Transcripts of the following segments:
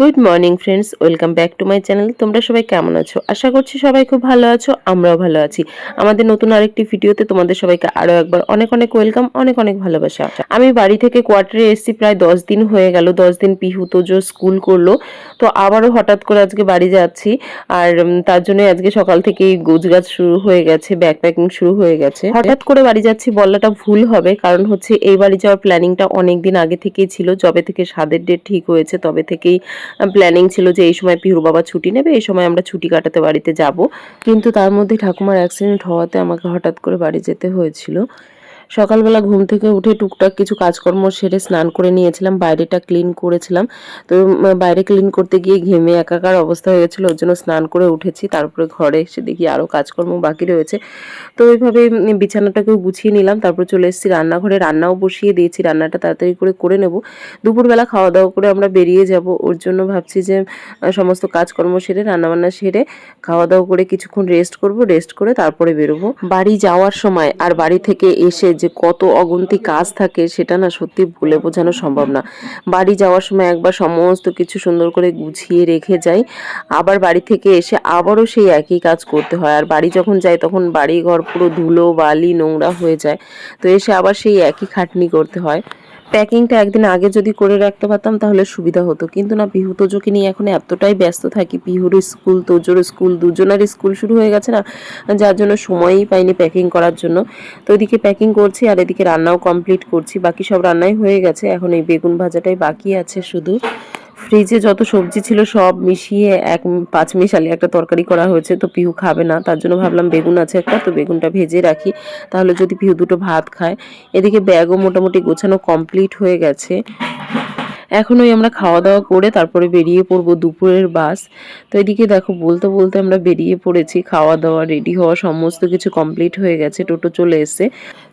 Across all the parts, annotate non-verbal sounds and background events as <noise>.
Good morning friends welcome back to my channel তোমরা সবাই কেমন আছো? আশা করছি সবাই খুব ভালো আছো, আমরাও ভালো আছি। আমাদের নতুন আরেকটি ভিডিওতে তোমাদের সবাইকে আরও একবার অনেক অনেক ওয়েলকাম অনেক অনেক ভালোবাসা। আমি বাড়ি থেকে কোয়ার্টারে এসেছি, প্রায় দশ দিন হয়ে গেল, দশ দিন পিহু তোজো স্কুল করল। তো আবারও হঠাৎ করে আজকে বাড়ি যাচ্ছি, আর তার জন্য আজকে সকাল থেকেই গোছগাছ শুরু হয়ে গেছে ব্যাগ প্যাকিং শুরু হয়ে গেছে। হঠাৎ করে বাড়ি যাচ্ছি বলাটা ভুল হবে, কারণ হচ্ছে এই বাড়ি যাওয়ার প্ল্যানিংটা অনেক দিন আগে থেকেই ছিল, যবে থেকে স্বাদের ডেট ঠিক হয়েছে, তবে থেকেই প্ল্যানিং ছিল যে এই সময় পিহুর বাবা ছুটি নেবে, এই সময় আমরা ছুটি কাটাতে বাড়িতে যাব। কিন্তু তার মধ্যে ঠাকুমার অ্যাক্সিডেন্ট হওয়াতে আমাকে হঠাৎ করে বাড়ি যেতে হয়েছিল। সকালবেলা ঘুম থেকে উঠে টুকটাক কিছু কাজকর্ম সেরে স্নান করে নিয়েছিলাম, বাইরেটা ক্লিন করেছিলাম। তো বাইরে ক্লিন করতে গিয়ে ঘেমে একাকার অবস্থা হয়ে গেছিল, ওর জন্য স্নান করে উঠেছি, তারপরে ঘরে এসে দেখি আরও কাজকর্ম বাকি রয়েছে। তো এইভাবে বিছানাটাকেও গুছিয়ে নিলাম, তারপর চলে এসেছি রান্নাঘরে, রান্নাও বসিয়ে দিয়েছি, রান্নাটা তাড়াতাড়ি করে করে নেব। দুপুরবেলা খাওয়া দাওয়া করে আমরা বেরিয়ে যাব, ওর জন্য ভাবছি যে সমস্ত কাজকর্ম সেরে, রান্নাবান্না সেরে খাওয়া দাওয়া করে কিছুক্ষণ রেস্ট করব রেস্ট করে তারপরে বেরোবো। বাড়ি যাওয়ার সময় আর বাড়ি থেকে এসে যে কত অগন্তি কাজ থাকে সেটা না সত্যি বলে বোঝানো সম্ভব না। বাড়ি যাওয়ার সময় একবার সমস্ত কিছু সুন্দর করে গুছিয়ে রেখে যাই, আবার বাড়ি থেকে এসে আবারও সেই একই কাজ করতে হয়। আর বাড়ি যখন যাই তখন বাড়ি ঘর পুরো ধুলো, বালি, নোংরা হয়ে যায়, তো এসে আবার সেই একই খাটনি করতে হয়। প্যাকিংটা একদিন আগে যদি করে রাখতে পারতাম তাহলে সুবিধা হতো। কিন্তু না, পিহু তোজোকে নিয়ে এখন এতটাই ব্যস্ত থাকি, পিহুর স্কুল, তোজোর স্কুল, দুজনের স্কুল শুরু হয়ে গেছে না, যার জন্য সময়ই পাইনি প্যাকিং করার জন্য। তো এদিকে প্যাকিং করছি আর এদিকে রান্নাও কমপ্লিট করছি, বাকি সব রান্নাই হয়ে গেছে, এখন এই বেগুন ভাজাটাই বাকি আছে শুধু। ফ্রিজে যত সবজি ছিল সব মিশিয়ে এক পাঁচ মিশালি একটা তরকারি করা হয়েছে, তো পিহু খাবে না। তার জন্য ভাবলাম বেগুন আছে একটা, তো বেগুনটা ভেজে রাখি। তাহলে যদি পিহু দুটো ভাত খায়। এদিকে ব্যাগও মোটামুটি গোছানো কমপ্লিট হয়ে গেছে। এখন ওই আমরা খাওয়া দাওয়া করে তারপরে বেরিয়ে পড়ব দুপুরের বাস। তো এদিকে দেখো, বলতে বলতে আমরা বেরিয়ে পড়েছি খাওয়া দাওয়া রেডি হওয়া সমস্ত কিছু কমপ্লিট হয়ে গেছে, টোটো চলে এসে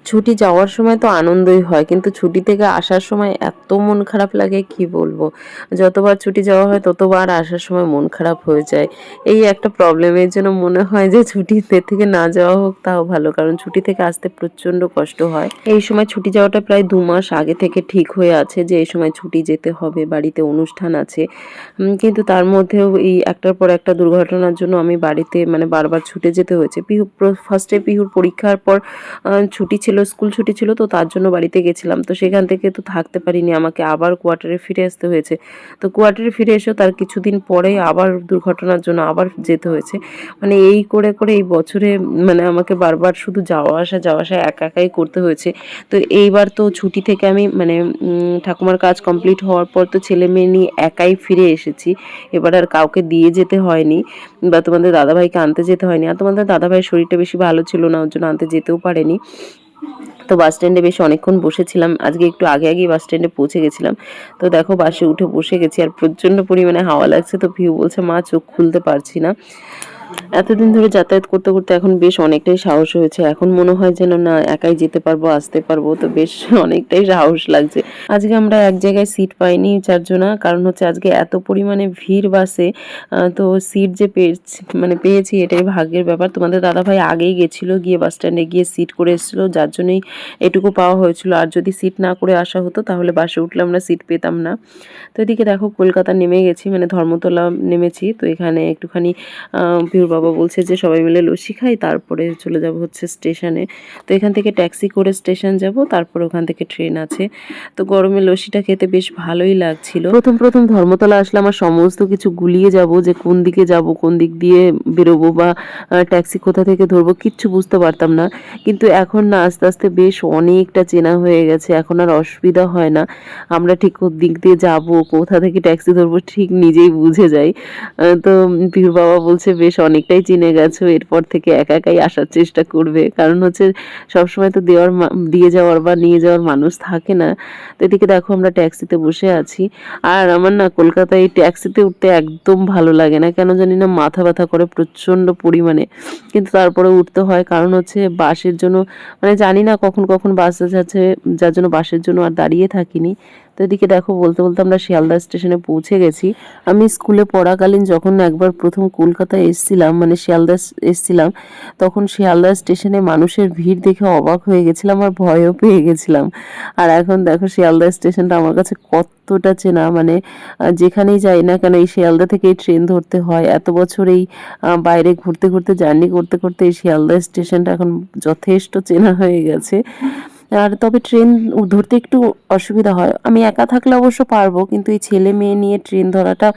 ছুটি যাওয়ার সময় তো আনন্দই হয়, কিন্তু ছুটি থেকে আসার সময় এত মন খারাপ লাগে, কি বলব? যতবার ছুটি যাওয়া হয়, ততবার আসার সময় মন খারাপ হয়ে যায়। এই একটা প্রবলেমের জন্য মনে হয় যে ছুটিতে থেকে না যাওয়া হোক, তাও ভালো, কারণ ছুটি থেকে আসতে প্রচণ্ড কষ্ট হয়। এই সময় ছুটি যাওয়াটা প্রায় দু মাস আগে থেকে ঠিক হয়ে আছে যে এই সময় ছুটি যেতে হবে, বাড়িতে অনুষ্ঠান আছে। কিন্তু তার মধ্যেও এই একটার পর একটা দুর্ঘটনার জন্য আমি বাড়িতে মানে বারবার ছুটে যেতে হয়েছে। পিহু ফার্স্টে পিহুর পরীক্ষার পর ছুটি ছিল স্কুল ছুটি ছিল, তো তার জন্য বাড়িতে গেছিলাম। তো সেখান থেকে তো থাকতে পারিনি, আমাকে আবার কোয়ার্টারে ফিরে আসতে হয়েছে। তো কোয়ার্টারে ফিরে এসেও তার কিছুদিন পরে আবার দুর্ঘটনার জন্য আবার যেতে হয়েছে। মানে এই করে করে এই বছরে মানে আমাকে বারবার শুধু যাওয়া আসা যাওয়া আসা একা একাই করতে হয়েছে। তো এইবার তো ছুটি থেকে আমি মানে ঠাকুমার কাজ কমপ্লিট হওয়ার পর তো ছেলে মেয়ে নিয়ে একাই ফিরে এসেছি। এবার আর কাউকে দিয়ে যেতে হয়নি বা তোমাদের দাদাভাইকে আনতে যেতে হয়নি। আর তোমাদের দাদাভাইয়ের শরীরটা বেশি ভালো ছিল না, ওর জন্য আনতে যেতেও পারেনি। তো বাস স্ট্যান্ডে বেশ অনেকক্ষণ বসেছিলাম। আজকে একটু আগে আগেই বাস স্ট্যান্ডে পৌঁছে গেছিলাম। তো দেখো বাসে উঠে বসে গেছি। আর প্রচণ্ড পরিমাণে হাওয়া লাগছে, তো ভিউ বলছে, মা, চোখ খুলতে পারছি না। এতদিন ধরে যাতায়াত করতে করতে এখন বেশ অনেকটাই সাহস হয়েছে। এখন মনে হয় যেন, না, একাই যেতে পারব, আসতে পারব। তো বেশ <laughs> অনেকটাই সাহস লাগছে। আজকে আমরা এক জায়গায় সিট পাইনি চারজনা, কারণ হচ্ছে আজকে এত পরিমাণে ভিড় বাসে তো সিট যে পেয়েছি মানে পেয়েছি এটাই ভাগ্যের ব্যাপার। তোমাদের দাদাভাই আগেই গেছিল, গিয়ে বাস স্ট্যান্ডে গিয়ে সিট করে এসেছিল, যার জন্যই এটুকু পাওয়া হয়েছিল। আর যদি সিট না করে আসা হতো, তাহলে বাসে উঠলে আমরা সিট পেতাম না। তো এদিকে দেখো, কলকাতা নেমে গেছি মানে ধর্মতলা নেমেছি। তো এখানে একটুখানি পিউর বাবা বলছে যে সবাই মিলে লস্যি খাই, তারপরে চলে যাব হচ্ছে স্টেশনে। তো এখান থেকে ট্যাক্সি করে স্টেশন যাব, তারপর ওখান থেকে ট্রেন আছে। তো গরমে লস্যিটা খেতে বেশ ভালোই লাগছিল। প্রথম প্রথম ধর্মতলা আসলে আমার সমস্ত কিছু গুলিয়ে যাব যে কোন দিকে যাব, কোন দিক দিয়ে বেরোবো বা ট্যাক্সি কোথা থেকে ধরবো কিচ্ছু বুঝতে পারতাম না। কিন্তু এখন না, আস্তে আস্তে বেশ অনেকটা চেনা হয়ে গেছে, এখন আর অসুবিধা হয় না। আমরা ঠিক কোন দিক দিয়ে যাব, কোথা থেকে ট্যাক্সি ধরবো ঠিক নিজেই বুঝে যাই। তো পীর বাবা বলছে বেশ অনেকটাই চিনে গেছো, এরপর থেকে একা একাই আসার চেষ্টা করবে। কারণ হচ্ছে সবসময় তো দেওয়ার দিয়ে যাওয়ার বা নিয়ে যাওয়ার মানুষ থাকে না। তো এদিকে দেখো আমরা ট্যাক্সিতে বসে আছি। আর আমার না কলকাতায় ট্যাক্সিতে উঠতে একদম ভালো লাগে না। কেন জানি না মাথা ব্যথা করে প্রচণ্ড পরিমাণে। কিন্তু তারপরে উঠতে হয়। কারণ হচ্ছে বাসের জন্য মানে জানি না কখন কখন বাস যাচ্ছে, যার জন্য বাসের জন্য আর দাঁড়িয়ে থাকিনি। তো এদিকে দেখো, বলতে বলতে আমরা শিয়ালদা স্টেশনে পৌঁছে গেছি। আমি স্কুলে পড়াকালীন যখন একবার প্রথম কলকাতায় এসেছিলাম মানে শিয়ালদা এস- এসেছিলাম, তখন শিয়ালদা স্টেশনে মানুষের ভিড় দেখে অবাক হয়ে গেছিলাম আর ভয়ও পেয়ে গেছিলাম। আর এখন দেখো, শিয়ালদা স্টেশনটা আমার কাছে কতটা চেনা মানে যেখানেই যাই না কেন এই শিয়ালদা থেকেই ট্রেন ধরতে হয়। এত বছর এই বাইরে ঘুরতে ঘুরতে, জার্নি করতে করতে এই শিয়ালদা স্টেশনটা এখন যথেষ্ট চেনা হয়ে গেছে। আর তবে ট্রেন ধরতে একটু অসুবিধা হয়। আমি একা থাকলে অবশ্য পারব, কিন্তু এই ছেলে মেয়ে নিয়ে ট্রেন ধরাটা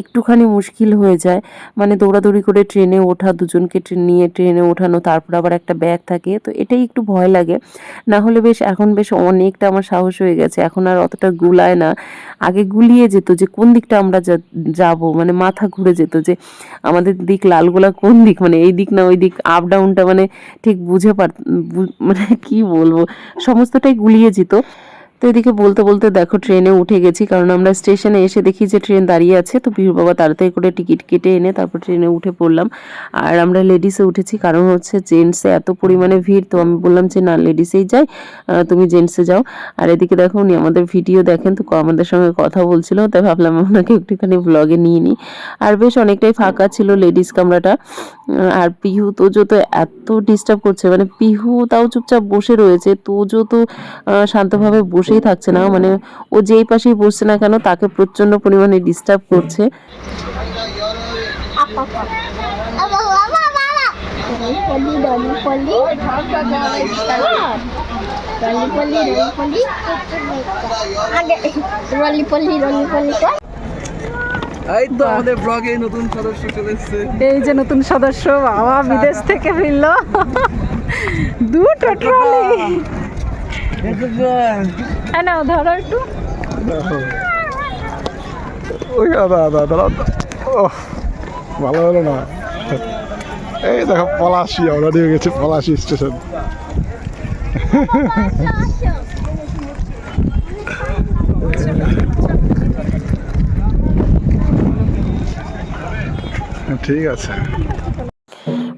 একটুখানি মুশকিল হয়ে যায়। মানে দৌড়াদৌড়ি করে ট্রেনে ওঠা, দুজনকে ট্রেন নিয়ে ট্রেনে ওঠানো, তারপর আবার একটা ব্যাগ থাকে, তো এটাই একটু ভয় লাগে। না হলে বেশ, এখন বেশ অনেকটা আমার সাহস হয়ে গেছে। এখন আর অতটা গুলায় না। আগে গুলিয়ে যেত যে কোন দিকটা আমরা যাব মানে মাথা ঘুরে যেত যে আমাদের দিক লালগোলা কোন দিক মানে এই দিক না ওই দিক আপ ডাউনটা মানে ঠিক বুঝে পার মানে কি বলব? সমস্তটাই গুলিয়ে যেত তো এদিকে বলতে বলতে দেখো ট্রেনে উঠে গেছি, কারণ আমরা স্টেশনে এসে দেখি যে ট্রেন দাঁড়িয়ে আছে। তো বিহুর বাবা তাড়াতাড়ি করে টিকিট কেটে এনে তারপর ট্রেনে উঠে পড়লাম। আর আমরা লেডিসে উঠেছি, কারণ হচ্ছে জেন্টসে এত পরিমাণে ভিড়, তো আমি বললাম যে না, লেডিসেই যাই তুমি জেন্টসে যাও। আর এদিকে দেখো উনি আমাদের ভিডিও দেখেন, তো আমাদের সঙ্গে কথা বলছিল, তাই ভাবলাম ওনাকে একটুখানি ব্লগে নিয়ে নিই। আর বেশ অনেকটাই ফাঁকা ছিল লেডিস কামরাটা। আর পিহু তোজো তো এত ডিস্টার্ব করছে মানে পিহু তাও চুপচাপ বসে রয়েছে তোজো তো শান্তভাবে বসেই থাকছে না মানে ও যেই পাশেই বসছে না কেন তাকে প্রচণ্ড পরিমাণে ডিস্টার্ব করছে Rolly Polly, Rolly Polly. এই তো আমাদের ব্লগে নতুন সদস্য চলে এসেছে। এই যে নতুন সদস্য বাবা বিদেশ থেকে ফিরলো। দুটো ট্রলি হ্যাঁ না ধরো একটু। ওই দাদা দাদা দাদা ও ভালো হলো না। এই দেখো পলাশি অলরেডি হয়ে গেছে পলাশি স্টেশন। ঠিক আছে।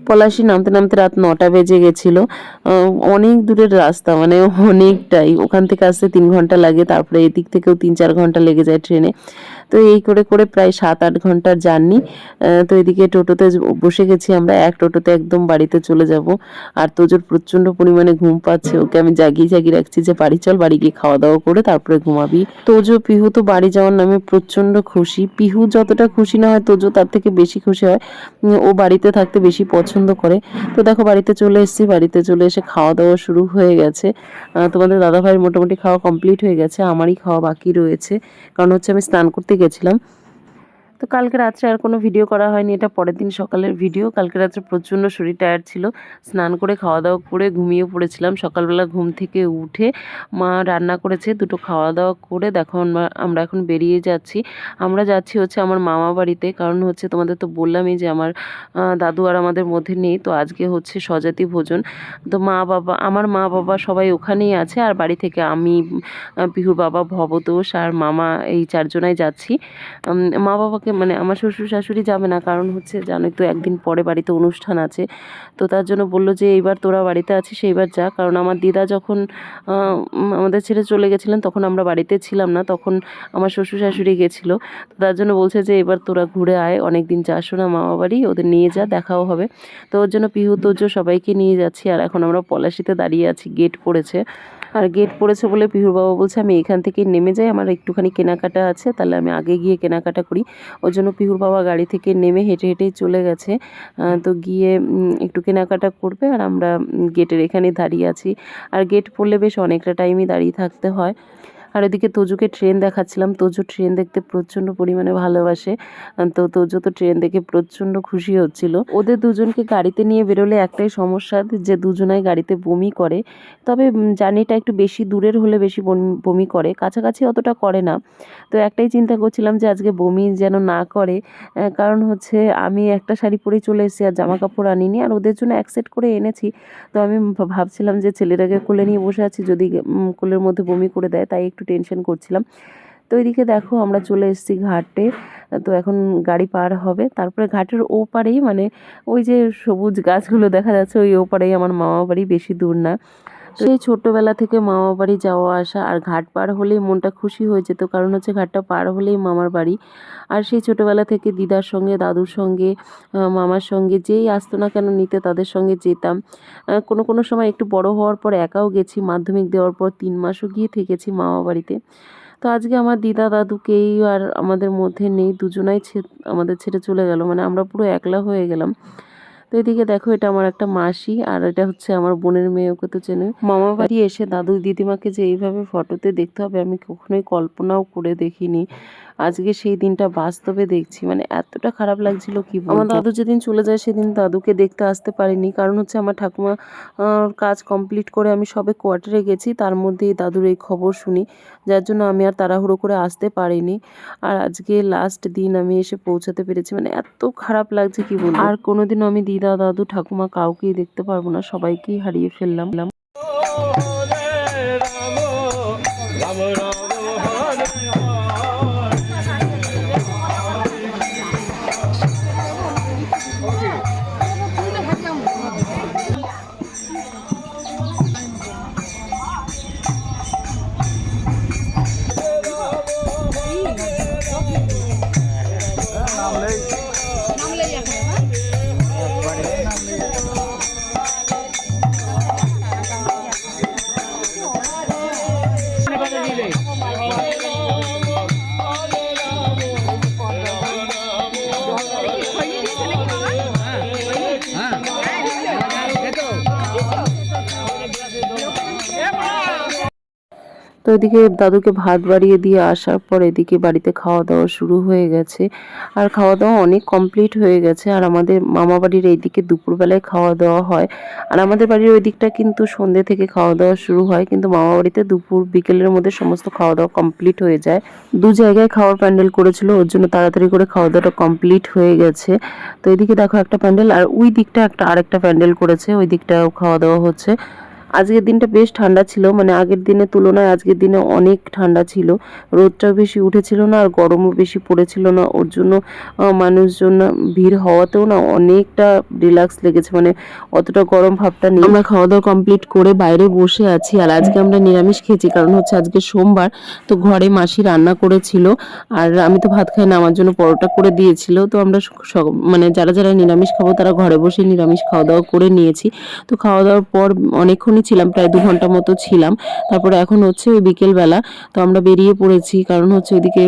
পলাশি নামতে নামতে রাত নটা বেজে গেছিল। অনেক দূরের রাস্তা মানে অনেকটাই। ওখান থেকে আসতে তিন ঘণ্টা লাগে, তারপরে এদিক থেকেও তিন চার ঘণ্টা লেগে যায় ট্রেনে। তো এই করে করে প্রায় সাত আট ঘণ্টার জার্নি। তো এদিকে টোটোতে বসে গেছি আমরা, এক টোটোতে একদম বাড়িতে চলে যাব। আর তোজোর প্রচণ্ড পরিমাণে ঘুম পাচ্ছে, ওকে আমি জাগিয়ে জাগিয়ে রাখছি যে বাড়ি চল, বাড়ি গিয়ে খাওয়া দাওয়া করে তারপরে ঘুমাবি। তোজো, পিহু তো বাড়ি যাওয়ার নামে প্রচণ্ড খুশি। পিহু যতটা খুশি না হয়, তোজো তার থেকে বেশি খুশি হয়। ও বাড়িতে থাকতে বেশি পছন্দ করে। তো দেখো, বাড়িতে চলে এসেছি, বাড়িতে চলে এসে খাওয়া দাওয়া শুরু হয়ে গেছে। তোমাদের দাদা ভাইয়ের মোটামুটি খাওয়া কমপ্লিট হয়ে গেছে, আমারই খাওয়া বাকি রয়েছে। কারণ হচ্ছে আমি স্নান করতে গেছিলাম। তো কালকে রাত্রে আর কোনো ভিডিও করা হয়নি, এটা পরের দিন সকালের ভিডিও কালকে রাত্রে প্রচণ্ড শরীর টায়ার্ড ছিল, স্নান করে খাওয়া দাওয়া করে ঘুমিয়ে পড়েছিলাম। সকালবেলা ঘুম থেকে উঠে মা রান্না করেছে, দুটো খাওয়া দাওয়া করে, দেখো আমরা এখন বেরিয়ে যাচ্ছি। আমরা যাচ্ছি হচ্ছে আমার মামা বাড়িতে, কারণ হচ্ছে তোমাদের তো বললামই যে আমার দাদু আর আমাদের মধ্যে নেই, তো আজকে হচ্ছে স্বজাতি ভোজন। তো মা বাবা, আমার মা বাবা সবাই ওখানেই আছে, আর বাড়ি থেকে আমি পিহুর বাবা, ভবতোষ আর মামা এই চারজনাই যাচ্ছি। মা মা বাবাকে মানে আমার শ্বশুর শাশুড়ি যাবে না। কারণ হচ্ছে জানোই তো একদিন পরে বাড়িতে অনুষ্ঠান আছে। তো তার জন্য বলল যে, এইবার তোরা বাড়িতে আছিস, এইবার যা। কারণ আমার দিদা যখন আমাদের ছেড়ে চলে গেছিলেন, তখন আমরা বাড়িতে ছিলাম না, তখন আমার শ্বশুর শাশুড়ি গেছিল। তো তার জন্য বলছে যে এবার তোরা ঘুরে আয় অনেক দিন যাসও না মামা বাড়ি ওদের নিয়ে যা, দেখাও হবে। তো ওর জন্য পিহু তোজ সবাইকে নিয়ে যাচ্ছি। আর এখন আমরা পলাশিতে দাঁড়িয়ে আছি, গেট পড়েছে। আর গেট পড়েছে বলে পিহুর বাবা বলছে, আমি এখান থেকে নেমে যাই, আমার একটুখানি কেনাকাটা আছে, তাহলে আমি আগে গিয়ে কেনাকাটা করি। ওই জন্য পিহুর বাবা গাড়ি থেকে নেমে হেঁটে হেঁটেই চলে গেছে। তো গিয়ে একটু কেনাকাটা করবে আর আমরা গেটের এখানে দাঁড়িয়ে আছি। আর গেট পড়লে বেশ অনেকটা টাইমই দাঁড়িয়ে থাকতে হয়। আর এদিকে তোজুকে ট্রেন দেখাচ্ছিলাম। তোজু ট্রেন দেখতে প্রচণ্ড পরিমাণে ভালোবাসে। তো তোজু তো ট্রেন দেখে প্রচণ্ড খুশি হচ্ছিল। ওদের দুজনকে গাড়িতে নিয়ে বেরোলে একটাই সমস্যা যে দুজনাই গাড়িতে বমি করে। তবে জার্নিটা একটু বেশি দূরের হলে বেশি বমি- করে। কাছাকাছি অতটা করে না। তো একটাই চিন্তা করছিলাম যে আজকে বমি যেন না করে। কারণ হচ্ছে আমি একটা শাড়ি পরেই চলে এসেছি আর জামা কাপড় আনিনি আর ওদের জন্য এক সেট করে এনেছি। তো আমি ভাবছিলাম যে ছেলেটাকে কোলে নিয়ে বসে আছি। যদি কোলের মধ্যে বমি করে দেয় তাই একটু টেনশন করছিলাম। তো এদিকে দেখো আমরা চলে এসেছি ঘাটে, তো এখন গাড়ি পার হবে। তারপরে ঘাটের ওপারেই মানে ওই যে সবুজ গাছগুলো দেখা যাচ্ছে, ওই ওপারেই আমার মামা বাড়ি, বেশি দূর না। সেই ছোট্টবেলা থেকে মামা বাড়ি যাওয়া আসা আর ঘাট পার হলেই মনটা খুশি হয়ে যেত। কারণ হচ্ছে ঘাটটা পার হলেই মামার বাড়ি। আর সেই ছোটবেলা থেকে দিদার সঙ্গে, দাদুর সঙ্গে মামার সঙ্গে যেই আসতো না কেন নিতে তাদের সঙ্গে যেতাম। কোনো কোনো সময় একটু বড় হওয়ার পর একাও গেছি। মাধ্যমিক দেওয়ার পর তিন মাসও গিয়ে থেকেছি মামা বাড়িতে। তো আজকে আমার দিদা, দাদুকেই আর আমাদের মধ্যে নেই। দুজনাই আমাদের ছেড়ে চলে গেল। মানে আমরা পুরো একলা হয়ে গেলাম। তো এদিকে দেখো, এটা আমার একটা মাসি আর এটা হচ্ছে আমার বোনের মেয়ে, ওকে তো চেনে। মামা বাড়ি এসে দাদু দিদিমাকে যে এইভাবে ফটোতে দেখতে হবে, আমি কখনোই কল্পনাও করে দেখিনি। আজকে সেই দিনটা বাস্তবে দেখছি। মানে এতটা খারাপ লাগছিল কি আমার দাদু যেদিন চলে যায় সেদিন দাদুকে দেখতে আসতে পারিনি। কারণ হচ্ছে আমার ঠাকুমা কাজ কমপ্লিট করে আমি সবে কোয়ার্টারে গেছি। তার মধ্যেই দাদুর এই খবর শুনি যার জন্য আমি আর তাড়াহুড়ো করে আসতে পারিনি। আর আজকে লাস্ট দিন আমি এসে পৌঁছাতে পেরেছি। মানে এত খারাপ লাগছে কি বলব? আর কোনোদিনও আমি দিদা দাদু ঠাকুমা কাউকেই দেখতে পারব না। সবাইকেই হারিয়ে ফেললাম। তো এদিকে দাদুকে ভাত বাড়িয়ে দিয়ে আসার পর এদিকে বাড়িতে খাওয়া দাওয়া শুরু হয়ে গেছে। আর খাওয়া দাওয়া অনেক কমপ্লিট হয়ে গেছে। আর আমাদের মামা বাড়ির এইদিকে দুপুরবেলায় খাওয়া দাওয়া হয়। আর আমাদের বাড়ির ওই দিকটা কিন্তু সন্ধ্যে থেকে খাওয়া দাওয়া শুরু হয়। কিন্তু মামা বাড়িতে দুপুর বিকেলের মধ্যে সমস্ত খাওয়া দাওয়া কমপ্লিট হয়ে যায়। দু জায়গায় খাওয়ার প্যান্ডেল করেছিল। ওর জন্য তাড়াতাড়ি করে খাওয়া দাওয়াটা কমপ্লিট হয়ে গেছে। তো এদিকে দেখো একটা প্যান্ডেল। আর ওই দিকটা একটা আরেকটা প্যান্ডেল করেছে। ওই দিকটাও খাওয়া দাওয়া হচ্ছে। আজকের দিনটা বেশ ঠান্ডা ছিল মানে আগের দিনের তুলনায় আজকের দিনে অনেক ঠান্ডা ছিল। রোদটাও বেশি উঠেছিল না আর গরমও বেশি পড়েছিল না। ওর জন্য মানুষজন ভিড় হওয়াতেও না অনেকটা রিল্যাক্স লেগেছে মানে অতটা গরম ভাবটা নেই। আমরা খাওয়া দাওয়া কমপ্লিট করে বাইরে বসে আছি আর আজকে আমরা নিরামিষ খেয়েছি, কারণ হচ্ছে আজকে সোমবার, তো ঘরে মাসি রান্না করেছিল আর আমি তো ভাত খাই না, আমার জন্য পরোটা করে দিয়েছিল। তো আমরা মানে যারা যারা নিরামিষ খাব তারা ঘরে বসে নিরামিষ খাওয়া দাওয়া করে নিয়েছি। তো খাওয়া দাওয়ার পর অনেকক্ষণই ছিলাম, প্রায় দু ঘণ্টা মতো ছিলাম। তারপরে এখন হচ্ছে ওই বিকেলবেলা তো আমরা বেরিয়ে পড়েছি। কারণ হচ্ছে ওইদিকে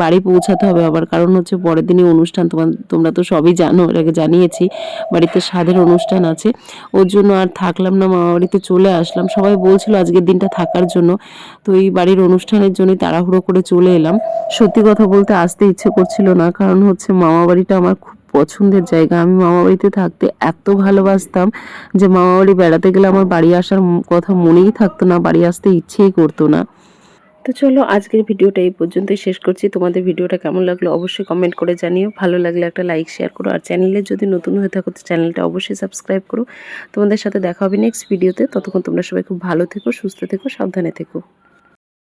বাড়ি পৌঁছাতে হবে আবার। কারণ হচ্ছে পরের দিনই অনুষ্ঠান তোমার তোমরা তো সবই জানো আগে জানিয়েছি। বাড়িতে স্বাদের অনুষ্ঠান আছে। ওর জন্য আর থাকলাম না মামা বাড়িতে চলে আসলাম। সবাই বলছিল আজকের দিনটা থাকার জন্য। তো এই বাড়ির অনুষ্ঠানের জন্যই তাড়াহুড়ো করে চলে এলাম। সত্যি কথা বলতে আসতে ইচ্ছে করছিল না। কারণ হচ্ছে মামা বাড়িটা আমার খুব পছন্দের জায়গা। আমি মামা বাড়িতে থাকতে এত ভালোবাসতাম যে মামা বাড়ি বেড়াতে গেলে আমার বাড়ি আসার কথা মনেই থাকতো না, বাড়ি আসতে ইচ্ছেই করতো না। তো চলো, আজকের ভিডিওটা এই পর্যন্তই শেষ করছি। তোমাদের ভিডিওটা কেমন লাগল অবশ্যই কমেন্ট করে জানিও। ভালো লাগলে একটা লাইক শেয়ার করো। আর চ্যানেলে যদি নতুন হয়ে থাকো, তো চ্যানেলটা অবশ্যই সাবস্ক্রাইব করো। তোমাদের সাথে দেখা হবে নেক্সট ভিডিওতে ততক্ষণ তোমরা সবাই খুব ভালো থেকো, সুস্থ থেকো, সাবধানে থেকো।